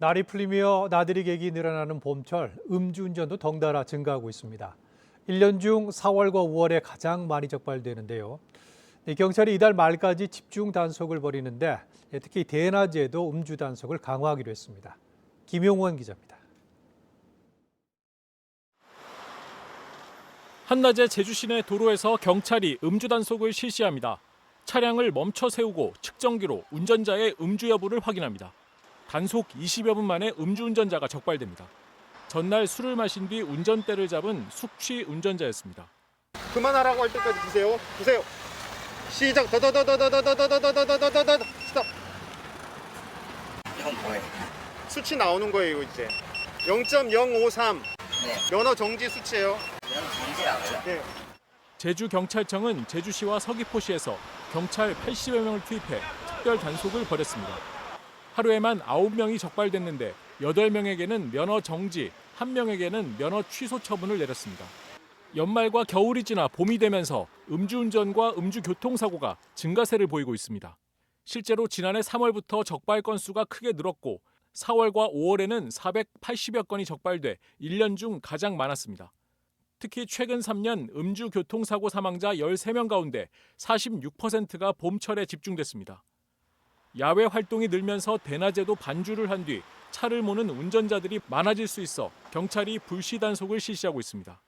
날이 풀리며 나들이 객이 늘어나는 봄철 음주운전도 덩달아 증가하고 있습니다. 1년 중 4월과 5월에 가장 많이 적발되는데요. 이 경찰이 이달 말까지 집중 단속을 벌이는데 특히 대낮에도 음주 단속을 강화하기로 했습니다. 김용원 기자입니다. 한낮에 제주 시내 도로에서 경찰이 음주 단속을 실시합니다. 차량을 멈춰 세우고 측정기로 운전자의 음주 여부를 확인합니다. 단속 20여 분 만에 음주운전자가 적발됩니다. 전날 술을 마신 뒤 운전대를 잡은 숙취 운전자였습니다. 그만하라고 할 때까지 드세요. 드세요. 시작. 이건 뭐예요? 수치 나오는 거예요 이제. 0.053 네, 면허 정지 수치예요. 이건 정지라고요? 네. 제주 경찰청은 제주시와 서귀포시에서 경찰 80여 명을 투입해 특별 단속을 벌였습니다. 하루에만 9명이 적발됐는데 8명에게는 면허 정지, 1명에게는 면허 취소 처분을 내렸습니다. 연말과 겨울이 지나 봄이 되면서 음주운전과 음주교통사고가 증가세를 보이고 있습니다. 실제로 지난해 3월부터 적발 건수가 크게 늘었고 4월과 5월에는 480여 건이 적발돼 1년 중 가장 많았습니다. 특히 최근 3년 음주 교통사고 사망자 13명 가운데 46%가 봄철에 집중됐습니다. 야외 활동이 늘면서 대낮에도 반주를 한 뒤 차를 모는 운전자들이 많아질 수 있어 경찰이 불시 단속을 실시하고 있습니다.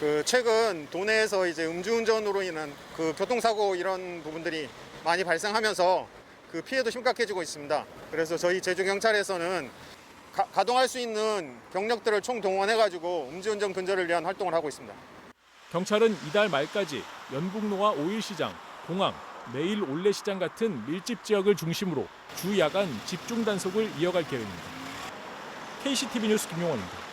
그 최근 도내에서 이제 음주운전으로 인한 그 교통사고 이런 부분들이 많이 발생하면서 그 피해도 심각해지고 있습니다. 그래서 저희 제주 경찰에서는 가, 가동할 수 있는 경력들을 총 동원해가지고 음주운전 근절을 위한 활동을 하고 있습니다. 경찰은 이달 말까지 연북로와 오일시장, 공항, 내일 올레시장 같은 밀집 지역을 중심으로 주 야간 집중 단속을 이어갈 계획입니다. KCTV 뉴스 김용원입니다.